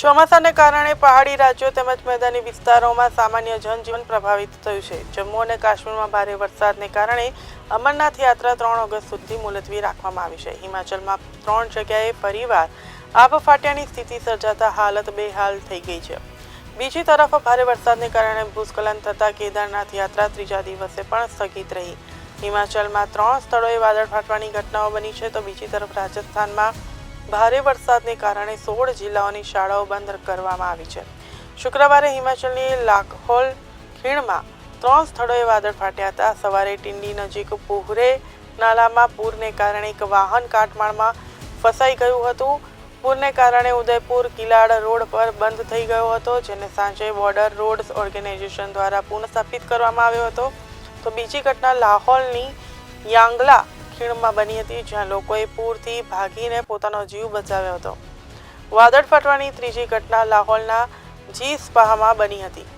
ચોમાસાને કારણે પહાડી રાજ્યો તેમજ મેદાની વિસ્તારોમાં સામાન્ય જનજીવન પ્રભાવિત થયું છે. જમ્મુ અને કાશ્મીરમાં ભારે વરસાદને કારણે અમરનાથ યાત્રા ત્રણ ઓગસ્ટ સુધી મુલતવી રાખવામાં આવી છે. હિમાચલમાં ત્રણ જગ્યાએ ફરીવાર આબ ફાટ્યાની સ્થિતિ સર્જાતા હાલત બેહાલ થઈ ગઈ છે. બીજી તરફ ભારે વરસાદને કારણે ભૂસ્ખલન થતાં કેદારનાથ યાત્રા ત્રીજા દિવસે પણ સ્થગિત રહી. હિમાચલમાં ત્રણ સ્થળોએ વાદળ ફાટવાની ઘટનાઓ બની છે તો બીજી તરફ રાજસ્થાનમાં ભારે વરસાદને કારણે સોળ જિલ્લાઓની શાળાઓ બંધ કરવામાં આવી છે. શુક્રવારે હિમાચલની લાખોલ ખીણમાં ત્રણ સ્થળોએ વાદળ ફાટ્યા હતા. સવારે ટિંડી નજીક પુહરે નાલામાં પૂરને કારણે એક વાહન કાટમાળમાં ફસાઈ ગયું હતું. પૂરને કારણે ઉદયપુર કિલાડ રોડ પર બંધ થઈ ગયો હતો, જેને સાંજે બોર્ડર રોડ ઓર્ગેનાઇઝેશન દ્વારા પુનઃસ્થાપિત કરવામાં આવ્યો હતો. તો બીજી ઘટના લાહોલની યાંગલા ખીણમાં બની હતી, જ્યાં લોકોએ પૂરથી ભાગીને પોતાનો જીવ બચાવ્યો હતો. વાદળ ફાટવાની ત્રીજી ઘટના લાહોલના જી સ્પાહામાં બની હતી.